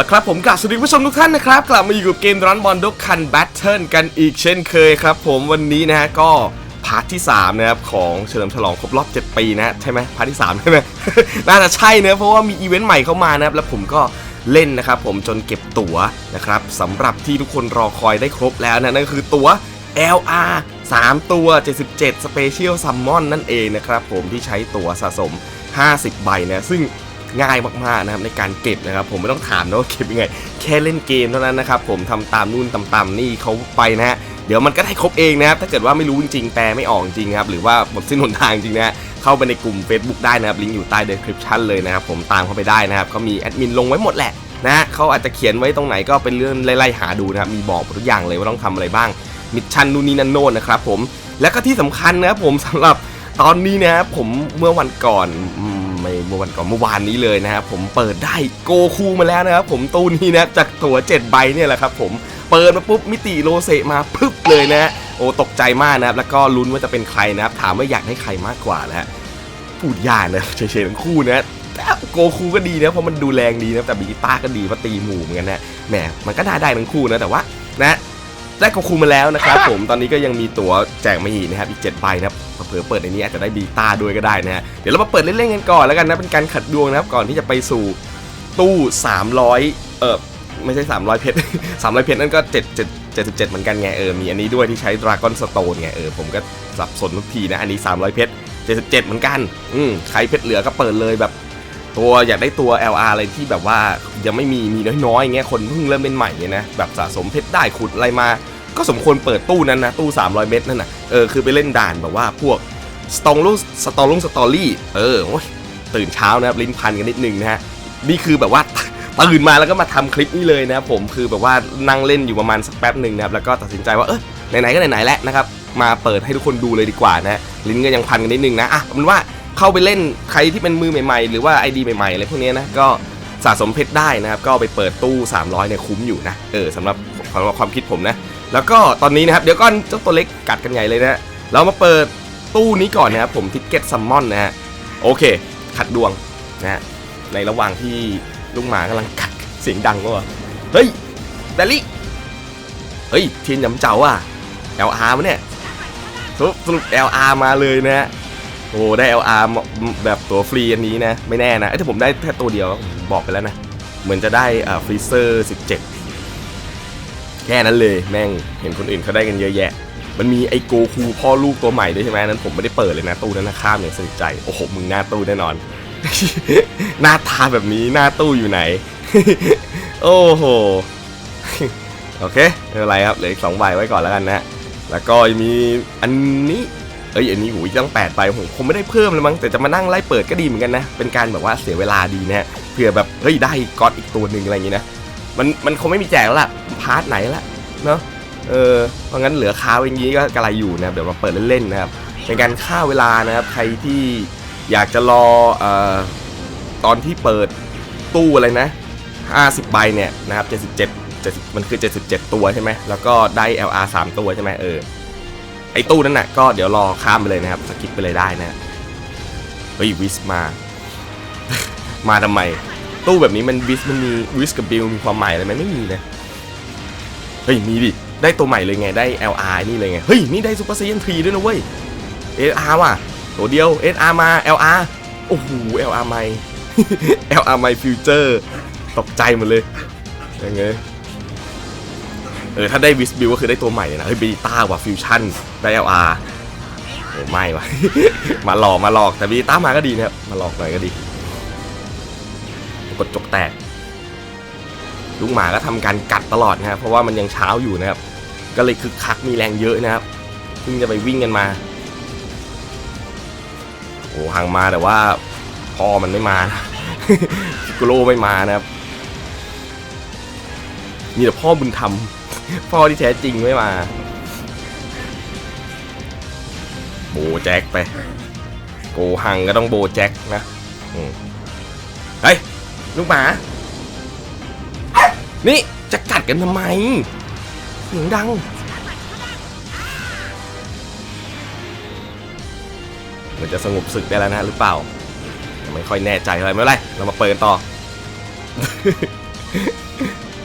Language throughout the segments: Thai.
ละครับผมกลับสวัสดีผู้ชมทุกท่านนะครับ กลับมาอยู่กับเกมรันบอลดกคันแบทเทิลกันอีกเช่นเคยครับผมวันนี้นะฮะก็พาร์ทที่ 3 นะครับ ของเฉลิมฉลองครบรอบ 7 ปีนะฮะใช่ไหมพาร์ทที่ 3 ใช่ไหมน่าจะใช่เนะเพราะว่ามีอีเวนต์ใหม่เข้ามานะครับ แล้วผมก็เล่นนะครับผมจนเก็บตั๋วนะครับสำหรับที่ทุกคนรอคอยได้ครบแล้วนะนั่นก็คือตั๋ว LR 3 ตัว 77 Special Summon นั่นเองนะครับผมที่ใช้ตั๋วสะสม 50 ใบนะซึ่ง ง่ายมากๆนะครับในการเก็บนะครับผมไม่ต้องถามนะว่าเก็บยังไง แค่เล่นเกมเท่านั้นนะครับผมทำตามนู่นตามตามนี่เขาไปนะฮะเดี๋ยวมันก็ได้ครบเองนะครับถ้าเกิดว่าไม่รู้จริงๆแปลไม่ออกจริงครับหรือว่าหมดสิ้นหนทางจริงนะฮะเข้าไปในกลุ่ม Facebook ได้นะครับลิงก์อยู่ใต้ description เลยนะครับผมตามเข้าไปได้นะครับเขามีแอดมินลงไว้หมดแหละนะเขาอาจจะเขียนไว้ตรงไหนก็เป็นเรื่องไล่ๆหาดูนะครับมีบอกหมดทุกอย่างเลยว่าต้องทำอะไรบ้างมิชชั่นนู่นนี่นั่นโน่นนะครับผมและก็ที่สำคัญนะครับผมสำหรับตอนนี้นะครับผมเมื่อวันก่อน อืมไม่เมื่อวันก่อนเมื่อวานนี้เลยนะครับผมเปิดได้โกคูมาแล้วนะครับผมตู้นี้นะจากตั๋ว7ใบเนี่ยแหละครับผมเปิดมาปุ๊บมิติโรเซมาปึ๊บเลยนะโอ้ตกใจมากนะครับแล้วก็ลุ้นว่าจะเป็นใครนะครับถามว่าอยากได้ใครมากกว่านะฮะพูดยากนะเฉยๆทั้งคู่นะแต่โกคูก็ดีนะเพราะมันดูแรงดีนะแต่บิกิต้าก็ดีเพราะตีหมู่เหมือนกันนะแหมมันก็น่าได้ทั้งคู่นะแต่ว่านะได้โกคูมาแล้วนะครับผมตอนนี้ก็ยังมีตั๋วแจกมาอีกนะครับอีก7ใบนะครับ เผื่อเปิดในนี้อาจจะได้บีต้าด้วยก็ได้นะฮะเดี๋ยวเรามาเปิดเล่นๆกันก่อนแล้วกันนะเป็นการขัดดวงนะครับก่อนที่จะไปสู่ตู้ 300 เออไม่ใช่ 300 เพชร 300 เพชรนั่นก็ 7 7 77 เหมือนกันไงเออ มีอันนี้ด้วยที่ใช้ดราก้อนสโตนไงเออ ผมก็สับสนทุกทีนะ อันนี้ 300 เพชร 77 เหมือนกัน อืมใครเพชรเหลือก็เปิดเลยแบบ ตัวอยากได้ตัว LR อะไรที่แบบว่ายังไม่มีมีน้อยๆอย่างเงี้ยคนเพิ่งเริ่มเล่นใหม่เนี่ยนะ แบบสะสมเพชรได้ขุดอะไรมา ก็สมควรเปิดตู้นั้นนะตู้ 300 เมตรนั่นนะเออคือไปเล่นด่านแบบว่าพวกสตองลุงสตอลุงสตอรี่เออโอ้ยตื่นเช้านะครับลิ้นพันกันนิดนึงนะฮะนี่คือแบบว่าตื่นมาแล้วก็มาทำคลิปนี้เลยนะครับผมคือแบบว่านั่งเล่นอยู่ประมาณสักแป๊บหนึ่งนะครับแล้วก็ตัดสินใจว่าเออไหนๆก็ไหนๆแล้วนะครับมาเปิดให้ทุกคนดูเลยดีกว่านะลิ้นก็ยังพันกันนิดนึงนะอะเอาเป็นว่าเข้าไปเล่นใครที่เป็นมือใหม่ๆ หรือว่า ID ใหม่ๆอะไรพวกเนี้ยนะก็สะสมเพชรได้นะครับ ก็ไปเปิดตู้ 300เนี่ยคุ้มอยู่นะ เออสำหรับสำหรับความคิดผมนะ แล้วก็ตอนนี้นะครับเดี๋ยวก่อนเจ้าตัวเล็กกัดกันใหญ่เลยนะฮะเรามาเปิดตู้นี้ก่อนนะครับผมทิกเก็ตซัมมอนนะฮะโอเค ขัดดวงนะฮะในระหว่างที่ลูกหมากำลังกัดเสียงดังก็ว่าเฮ้ยแดลี่เฮ้ยเทียนยำเจ้าอะ LR มาเนี่ยสรุปสรุป LR มาเลยนะฮะโอ้ได้ LR มาแบบตัวฟรีอันนี้นะ ไม่แน่นะ เอ้ถ้าผมได้แค่ตัวเดียวบอกไปแล้วนะ เหมือนจะได้อ่าฟรีเซอร์ 17 แค่นั้นเลยแม่งเห็นคนอื่นเขาได้กันเยอะแยะ มันมีไอโกคูพ่อลูกตัวใหม่ด้วยใช่ไหมนั้นผมไม่ได้เปิดเลยนะตู้นั้นนะข้ามอย่างสนิทใจโอ้โหมึงหน้าตู้แน่นอน หน้าตาแบบนี้หน้าตู้อยู่ไหน โอ้โหโอเคไม่เป็นไรครับเหลืออีกสองใบไว้ก่อนแล้วกันนะแล้วก็มีอันนี้เอ้ยอันนี้หูยตั้งแปดใบผมคงไม่ได้เพิ่มเลยมั้งแต่จะมานั่งไล่เปิดก็ดีเหมือนกันนะเป็นการแบบว่าเสียเวลาดีนะฮะเผื่อแบบเฮ้ยได้ก๊อตอีกตัวหนึ่งอะไรอย่างงี้นะ มันมันคงไม่มีแจกแล้วล่ะพาร์ทไหนละเนาะเออเพราะงั้นเหลือค้าไว้อย่างนี้ก็กระไรอยู่นะครับเดี๋ยวมาเปิดเล่นๆนะครับเป็นการฆ่าเวลานะครับ ใครที่อยากจะรอเอ่อตอนที่เปิดตู้อะไรนะ 50 ใบเนี่ยนะครับ 77 70มันคือ 77 ตัวใช่ไหม แล้วก็ได้ LR 3 ตัวใช่ไหมเออ ไอตู้นั้นน่ะก็เดี๋ยวรอข้ามไปเลยนะครับ สกิปไปเลยได้นะ เฮ้ย วิสมา มาทำไม ตู้แบบนี้มันวิสมันมีวิสกับบิลมีความหมายอะไรไหมไม่มีนะเฮ้ยมีดิได้ตัวใหม่เลยไงได้ LR นี่เลยไงเฮ้ยนี่ได้ซูเปอร์เซ i ยนทรีด้วยนะเว้ย LR ว่ะตัวเดียว SR มา LR โอ้โห LR ใหม่ LR ใหม่ฟิวเจอร์ตกใจหมดเลยยังไงเออถ้าได้วิสบิลก็คือได้ตัวใหม่เลยนะเฮ้ยบีต้าว่ะฟิวชั่นได้ LR โอ้ไม่ว่ะมาหลอกมาหลอกแต่บีต้ามาก็ดีนะครับมาหลอกหน่อยก็ดี กดจกแตกลูกหมาก็ทำการกัดตลอดนะครับเพราะว่ามันยังเช้าอยู่นะครับ ก็เลยคึกคักมีแรงเยอะนะครับเพิ่งจะไปวิ่งกันมาโอ้ห่างมาแต่ว่าพ่อมันไม่มานะพิกโกโลไม่มานะครับมีแต่พ่อบุญธรรมพ่อที่แท้จริงไม่มาโบแจ็คไปโกหังก็ต้องโบแจ็คนะเฮ้ย ลูกหมา นี่จะกัดกันทำไม เสียงดัง เหมือนจะสงบศึกได้แล้วนะหรือเปล่า ไม่ค่อยแน่ใจอะไรไม่เป็นไร เรามาเปิดกันต่อ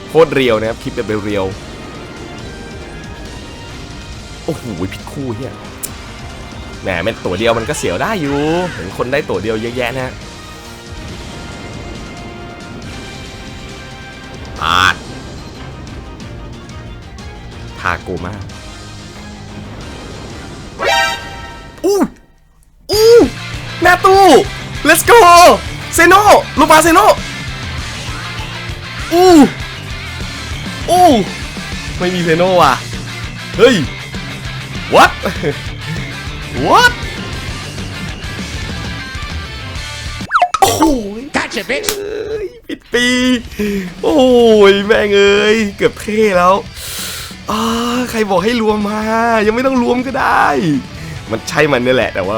โคตรเรียวนะครับ คลิปแบบเรียวโอ้โหผิดคู่เฮียแหมเป็นตัวเดียวมันก็เสียวได้อยู่ เห็นคนได้ตัวเดียวเยอะแยะนะ มากอู้อู้หน้าตู้ let's go เซโนลูปาเซโนอู้อู้ไม่มีเซโนว่ะ เฮ้ย what what โอ้โห Gotcha, bitch. เอ้ยปิดปี โอ้ย แม่งเอ้ย เกือบเท่แล้ว อใครบอกให้รวมมา ยังไม่ต้องรวมก็ได้ มันใช่มันนี่แหละ แต่ว่า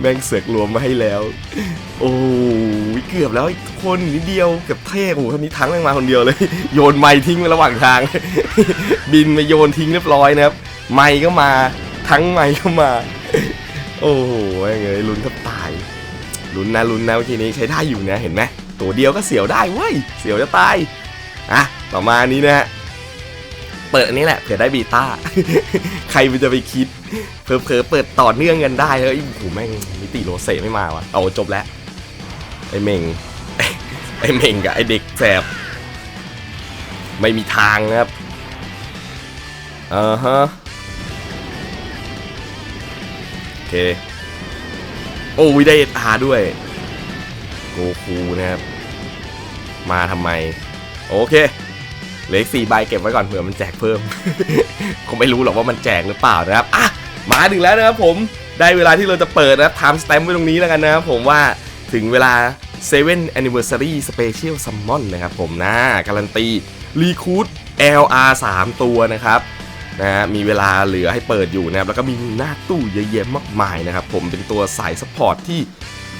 แม่งเสือกรวมมาให้แล้ว โอ้ยเกือบแล้วคนนิดเดียวเกือบเท่โอ้โหคนนี้ทั้งแม่งมาคนเดียวเลย โยนไม้ทิ้งไประหว่างทาง บินมาโยนทิ้งเรียบร้อยนะครับ ไม้ก็มา ทั้งไม้ก็มา โอ้โหแม่งเอ้ยลุ้นแทบตายลุ้นนะลุ้นนะเมื่อกี้นี้ใช้ได้อยู่นะเห็นไหมตัวเดียวก็เสียวได้เว้ยเสียวจะตายอะต่อมาอันนี้นะฮะ เปิดอันนี้แหละเผื่อได้บีต้า ใครมันจะไปคิดเพอเพอๆเปิดต่อเนื่องกันได้แล้วโอ้โหแม่งมิติโรเซไม่มาวะเอาจบแล้วไอ้เมงไอ้เมงกับไอ้เด็กแสบไม่มีทางนะครับอ่าฮะโอเคโอ้ยได้เออาด้วยโกคูนะครับมาทำไม โอเค เหลือสี่ใบเก็บไว้ก่อนเผื่อมันแจกเพิ่ม คงไม่รู้หรอกว่ามันแจกหรือเปล่านะครับอะมาถึงแล้วนะครับผมได้เวลาที่เราจะเปิดนะครับ time stamp ไว้ตรงนี้แล้วกันนะครับผมว่าถึงเวลา 7 anniversary special summon นะครับผมนะการันตี recruit LR 3 ตัวนะครับนะฮะมีเวลาเหลือให้เปิดอยู่นะครับแล้วก็มีหน้าตู้เยอะแยะมากมายนะครับผมเป็นตัวสายสปอร์ตที่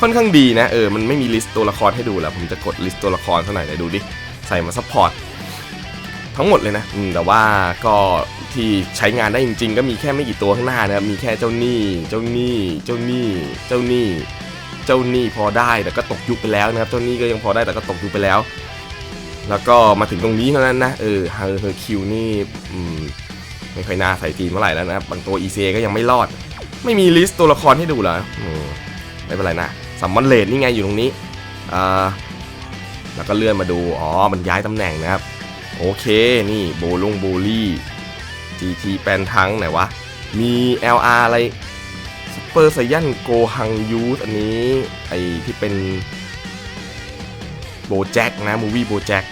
ค่อนข้างดีนะเออมันไม่มีลิสต์ตัวละครให้ดูแล้วผมจะกดลิสต์ตัวละครเท่าไหร่ไหนดูดิใส่มาสปอร์ต ทั้งหมดเลยนะอืมแต่ว่าก็ที่ใช้งานได้จริง ๆ ก็มีแค่ไม่กี่ตัวข้างหน้านะครับมีแค่เจ้าหนี้เจ้าหนี้เจ้าหนี้เจ้าหนี้เจ้าหนี้พอได้แต่ก็ตกยุคไปแล้วนะครับเจ้าหนี้ก็ยังพอได้แต่ก็ตกยุคไปแล้ว แล้วก็มาถึงตรงนี้เท่านั้นนะเออเฮอร์เฮอร์คิวนี่อืมไม่ค่อยน่าใส่ทีมเมื่อไหร่แล้วนะครับบางตัว ECA ก็ยังไม่รอด ไม่มีลิสต์ตัวละครให้ดูเหรออืมไม่เป็นไรนะซัมมอนเลดนี่ไงอยู่ตรงนี้อ่าแล้วก็เลื่อนมาดู อ๋อ มันย้ายตำแหน่งนะครับ โอเค นี่โบลงโบลี่ GT แปลนทั้งไหนวะ มี LR อะไรซูเปอร์ไซยันโกฮังยูสอันนี้ ไอที่เป็นโบแจ็คนะ มูวี่โบแจ็ค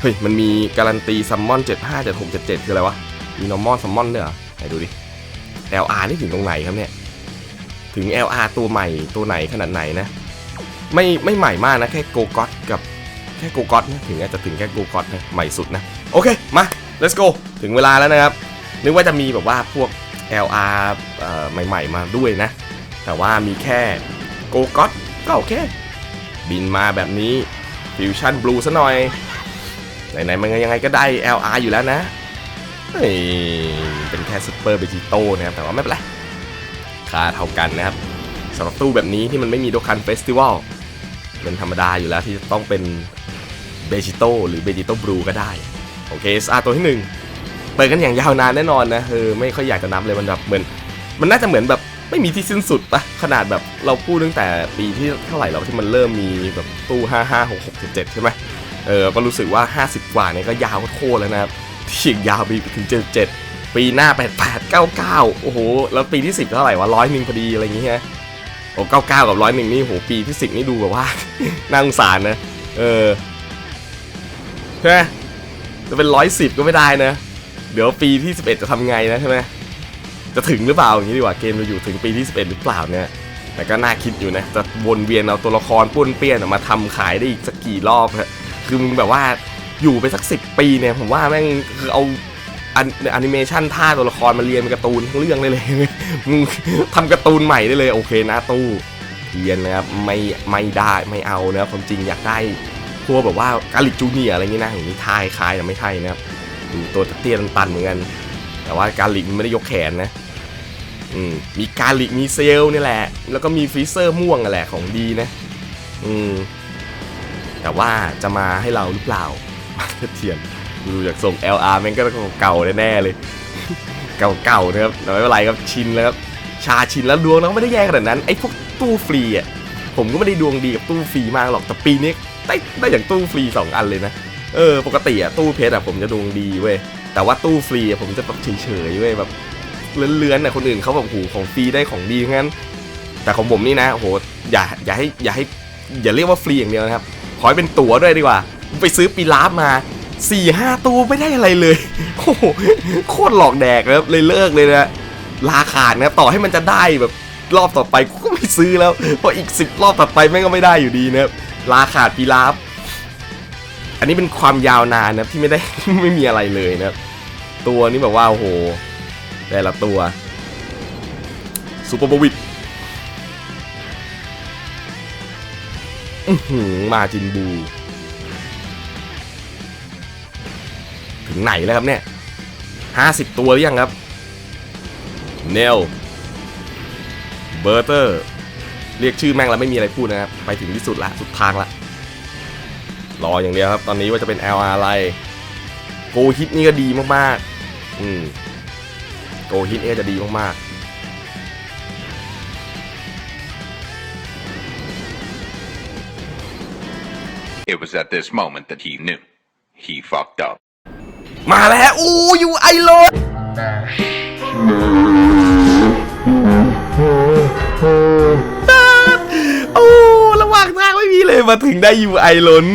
เฮ้ย มันมีการันตีซัมมอน 75 76 77 คืออะไรวะ มีนอร์มอลซัมมอนด้วยเหรอไหนดูดิ LR นี่ถึงตรงไหนครับเนี่ย ถึง LR ตัวใหม่ตัวไหนขนาดไหนนะ ไม่ไม่ใหม่มากนะ แค่โกกอตกับ แค่โกกอตนะถึงอาจจะถึงแค่โกกอตนะใหม่สุดนะ โอเค มา let's go ถึงเวลาแล้วนะครับ นึกว่าจะมีแบบว่าพวก LR เอ่อใหม่ ๆ มาด้วยนะ แต่ว่ามีแค่โกกอตก็โอเค บินมาแบบนี้ฟิวชั่นบลูซะหน่อย ไหนๆมันยังไงก็ได้ LR อยู่แล้วนะเฮ้ยเป็นแค่ซูเปอร์เบจิโต้นะครับ แต่ว่าไม่เป็นไรค่าเท่ากันนะครับสำหรับตู้แบบนี้ที่มันไม่มีโดคันเฟสติวัลเป็นธรรมดาอยู่แล้วที่จะต้องเป็น เบจิโต้หรือเบจิโต้บลูก็ได้ โอเคสอาตัวที่หนึ่งเปิดกันอย่างยาวนานแน่นอนนะเออไม่ค่อยอยากจะนับเลยมันแบบเหมือน มันน่าจะเหมือนแบบไม่มีที่สิ้นสุดปะขนาดแบบเราพูดตั้งแต่ปีที่เท่าไหร่แล้วที่มันเริ่มมีแบบตู้ 5 5 6 6 7 7 ใช่ไหมเออก็รู้สึกว่า 50 กว่าเนี่ยก็ยาวโคตรแล้วนะครับที่ยาวไปถึง 77 ปีหน้า 88 99 โอ้โห แล้วปีที่ 10 เท่าไหร่วะร้อยหนึ่งพอดีอะไรอย่างเงี้ยโอ้99 กับร้อยหนึ่งนี่โหปีที่ 10 นี่ดูแบบว่า น่าสงสารนะ เออ ช่ไหมจะเป็นร้อยสิบก็ไม่ได้นะ เดี๋ยวปีที่11จะทำไงนะใช่ไหมจะถึงหรือเปล่าอย่างนี้ดีกว่าเกมจะอยู่ถึงปีที่11หรือเปล่าเนี่ยแต่ก็น่าคิดอยู่นะจะวนเวียนเอาตัวละครป้วนเปี้ยนมาทำขายได้อีกสักกี่รอบฮะคือมึงแบบว่าอยู่ไปสักสิบปีเนี่ยผมว่าแม่งคือเอาอนแอนิเมชันท่าตัวละครมาเรียนเป็นการ์ตูนทั้งเรื่องได้เลยมึงทำการ์ตูนใหม่ได้เลยโอเคนะตู้เรียนนะครับไม่ไม่ได้ไม่เอานะความจริงอยากได้ พวกแบบว่ากาลิกจูเนียอะไรอย่างนี้นะอย่างนี้ทายคล้ายแต่ไม่ใช่นะครับตัวเตี้ยตันเหมือนกัน แต่ว่าการลิกมันไม่ได้ยกแขนนะอืมมีการลิกมีเซลล์นี่แหละ แล้วก็มีฟรีเซอร์ม่วงนั่แหละของดีนะ อืม แต่ว่าจะมาให้เราหรือเปล่ามาเตเทียนดูจากทรง LR แม่งก็เก่าแน่เลย เก่าๆนะครับแต่ไม่เป็นไรครับชินแล้วครับชาชินแล้วดวงเราก็ไม่ได้แย่ขนาดนั้นไอ้พวกตู้ฟรีอะผมก็ไม่ได้ดวงดีกับตู้ฟรีมากหรอกแต่ปีนี้ ได้ได้อย่างตู้ฟรีสองอันเลยนะ เออ ปกติอะตู้เพชรอะผมจะดวงดีเว้ย แต่ว่าตู้ฟรีอะผมจะแบบเฉยๆเว้ยแบบเลื้อนๆอะคนอื่นเขาแบบโหของฟรีได้ของดีทั้งนั้น แต่ของผมนี่นะโหอย่าอย่าให้อย่าให้อย่าเรียกว่าฟรีอย่างเดียวนะครับ ขอให้เป็นตั๋วด้วยดีกว่า ไปซื้อปีลาฟมา4ี่ห้าตัวไม่ได้อะไรเลย โอ้โหโคตรหลอกแดกนะครับเลยเลิกเลยนะลาขาดนะต่อให้มันจะได้แบบรอบต่อไปกูก็ไม่ซื้อแล้วเพราะอีก 10 รอบต่อไปแม่งก็ไม่ได้อยู่ดีนะครับ ลาขาดปีลาฟอันนี้เป็นความยาวนานนะที่ไม่ได้ ไม่มีอะไรเลยนะตัวนี้แบบว่าโอ้โห แต่ละตัวซูเปอร์บวิดมาจินบู ถึงไหนแล้วครับเนี่ยห้าสิบตัวหรือยังครับ เนลเบอร์เตอร์ เรียกชื่อแม่งแล้วไม่มีอะไรพูดนะครับ ไปถึงที่สุดละสุดทางละรออย่างเดียวครับ ตอนนี้ว่าจะเป็น LR อะไร โกฮิตนี่ก็ดีมากๆ อืม โกฮิตนี่ก็จะดีมากๆ It was at this moment that he knew. He fucked up. มาแล้ว อู้ยูไอโรด เลยมาถึงได้ยูไอล้น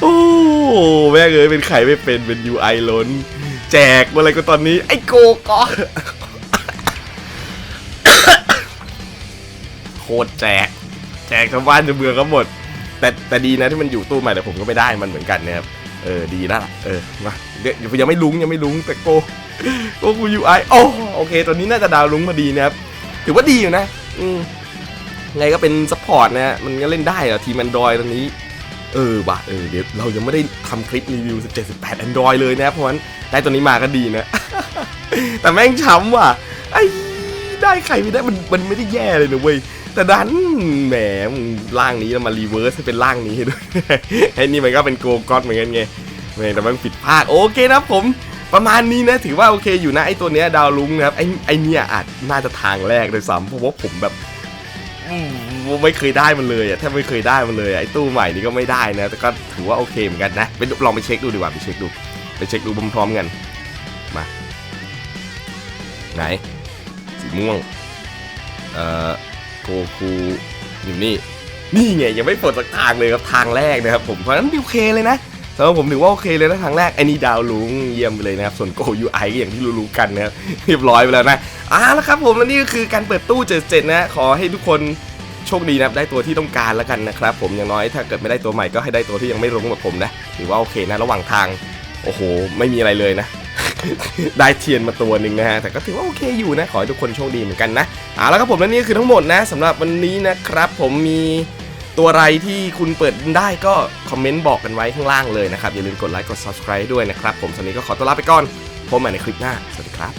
โอ้แม่เอ้ยเป็นไข่ไม่เป็นเป็นยูไอล้น แจกอะไรก็ตอนนี้ ไอโกก็โคตรแจก แจกทั้งบ้านทั้งเมืองก็หมด แต่แต่ดีนะที่มันอยู่ตู้ใหม่แต่ผมก็ไม่ได้มันเหมือนกันนะครับเออดีแล้วล่ะเออมาเดี๋ยวยังไม่ลุ้งยังไม่ลุ้งแต่โกโกกูยูไอโอ้โอเคตอนนี้น่าจะดาวลุ้งพอดีนะครับถือว่าดีอยู่นะ อืม ไงก็เป็นซัพพอร์ตนะฮะมันก็เล่นได้เหรอทีม Android ตอนนี้ เออว่ะเออเดี๋ยวเรายังไม่ได้ทำคลิปรีวิว 17 18 Android เลยนะเพราะฉะนั้นได้ตัวนี้มาก็ดีนะ แต่แม่งช้ำว่ะไอ้ได้ใครไม่ได้มันมันไม่ได้แย่เลยนะเว้ยแต่ดันแหม่ร่างนี้แล้วมารีเวิร์สให้เป็นร่างนี้ด้วยไอ้นี่มันก็เป็นโกก็อดเหมือนกันไงแหม่แต่มันผิดพลาดโอเคนะผมประมาณนี้นะถือว่าโอเคอยู่นะไอ้ตัวเนี้ยดาวลุงนะครับไอ้ไอ้เนี่ยอาจน่าจะทางแรกเลยซ้ำเพราะว่าผมแบบ ไม่เคยได้มันเลยอะแทบไม่เคยได้มันเลยไอ้ตู้ใหม่นี่ก็ไม่ได้นะ แต่ก็ถือว่าโอเคเหมือนกันนะไปลองไปเช็คดูดีกว่าไปเช็คดู ไปเช็คดูพร้อมๆกันมาไหนสีม่วงเอ่อโกคูอยู่นี่นี่ไงยังไม่ปลดสักทางเลยครับทางแรกนะครับผมเพราะฉะนั้นโอเคเลยนะสำหรับผมถือว่าโอเคเลยนะทางแรกไอ้นี่ดาวลุงเยี่ยมไปเลยนะครับส่วนโกยูไอก็อย่างที่รู้ๆกันนะครับเรียบร้อยไปแล้วนะ อ่าแล้วครับผมและนี่ก็คือการเปิดตู้เจ็ดเจ็ดนะขอให้ทุกคนโชคดีนะได้ตัวที่ต้องการแล้วกันนะครับผมอย่างน้อยถ้าเกิดไม่ได้ตัวใหม่ก็ให้ได้ตัวที่ยังไม่รุ้งแบบผมนะถือว่าโอเคนะระหว่างทางโอ้โห ไม่มีอะไรเลยนะ ได้เทียนมาตัวหนึ่งนะฮะแต่ก็ถือว่าโอเคอยู่นะ ขอให้ทุกคนโชคดีเหมือนกันนะเอาละครับผมและนี่ก็คือทั้งหมดนะสำหรับวันนี้นะครับ ผมมีตัวอะไรที่คุณเปิดได้ก็คอมเมนต์บอกกันไว้ข้างล่างเลยนะครับ อย่าลืมกดไลค์กด subscribe ด้วยนะครับ ผมสำหรับวันนี้ก็ขอตัวลาไปก่อนพบกันใหม่ในคลิปหน้า สวัสดีครับ